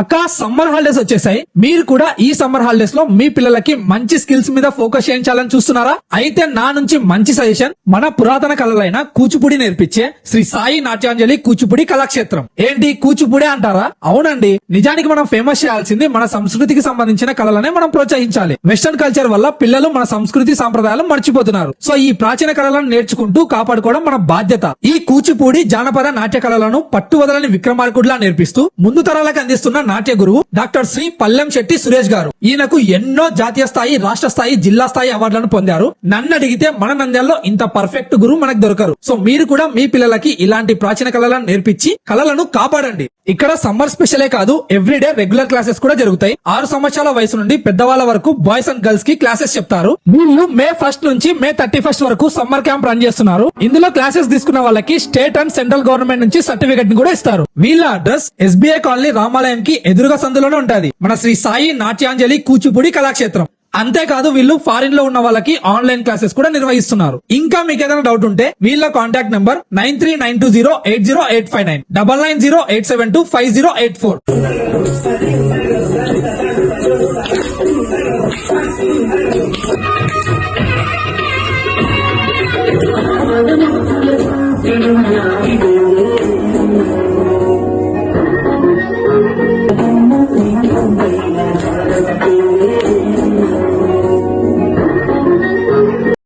అక్క summer holidays వచ్చేసాయి. మీరు కూడా ఈ సమ్మర్ హాలిడేస్లో మీ పిల్లలకి మంచి స్కిల్స్ మీద ఫోకస్ చేయించాలని చూస్తున్నారా? అయితే నా నుంచి మంచి సజెషన్ మన పురాతన కళలైన కూచిపూడి నేర్పించే శ్రీ సాయి నాట్యాంజలి కూచిపూడి కళాక్షేత్రం. ఏంటి కూచిపూడి అంటారా? అవునండి. నిజానికి మనం ఫేమస్ చేయాల్సింది మన సంస్కృతికి సంబంధించిన కళలనే మనం ప్రోత్సహించాలి. వెస్టర్న్ కల్చర్ వల్ల పిల్లలు మన సంస్కృతి సాంప్రదాయాలు మర్చిపోతున్నారు. సో ఈ ప్రాచీన కళలను నేర్చుకుంటూ కాపాడుకోవడం మన బాధ్యత. ఈ కూచిపూడి జానపద నాట్య కళలను పట్టువదలని విక్రమార్కుడిలా నేర్పిస్తూ ముందు తరాలకు అందిస్తున్న నాట్య గురువు డాక్టర్ శ్రీ పల్లెం శెట్టి సురేష్ గారు. ఈయనకు ఎన్నో జాతీయ స్థాయి రాష్ట్ర స్థాయి జిల్లా స్థాయి అవార్డులను పొందారు. నన్ను అడిగితే మన నంద్యాలలో ఇంత పర్ఫెక్ట్ గురువు మనకు దొరకరు. సో మీరు కూడా మీ పిల్లలకి ఇలాంటి ప్రాచీన కళలను నేర్పించి కళలను కాపాడండి. ఇక్కడ సమ్మర్ స్పెషలే కాదు ఎవ్రీడే రెగ్యులర్ క్లాసెస్ కూడా జరుగుతాయి. ఆరు సంవత్సరాల వయసు నుండి పెద్దవాళ్ళ వరకు బాయ్స్ అండ్ గర్ల్స్కి క్లాసెస్ చెప్తారు. వీళ్ళు మే ఫస్ట్ నుంచి మే థర్టీ ఫస్ట్ వరకు సమ్మర్ క్యాంప్ రన్ చేస్తున్నారు. ఇందులో క్లాసెస్ తీసుకున్న వాళ్ళకి స్టేట్ అండ్ సెంట్రల్ గవర్నమెంట్ నుంచి సర్టిఫికెట్ని కూడా ఇస్తారు. వీళ్ళ అడ్రస్ ఎస్బీఐ కాలనీ రామాలయం కి ఎదురుగా సందులోనే ఉంటుంది. మన శ్రీ సాయి నాట్యాంజలి కూచిపూడి కళాక్షేత్రం. అంతేకాదు వీళ్ళు ఫారిన్లో ఉన్న వాళ్ళకి ఆన్లైన్ క్లాసెస్ కూడా నిర్వహిస్తున్నారు. ఇంకా మీకు ఏదైనా డౌట్ ఉంటే వీళ్ళ contact number nine three nine two zero eight zero eight five nine double nine zero eight seven two five zero eight four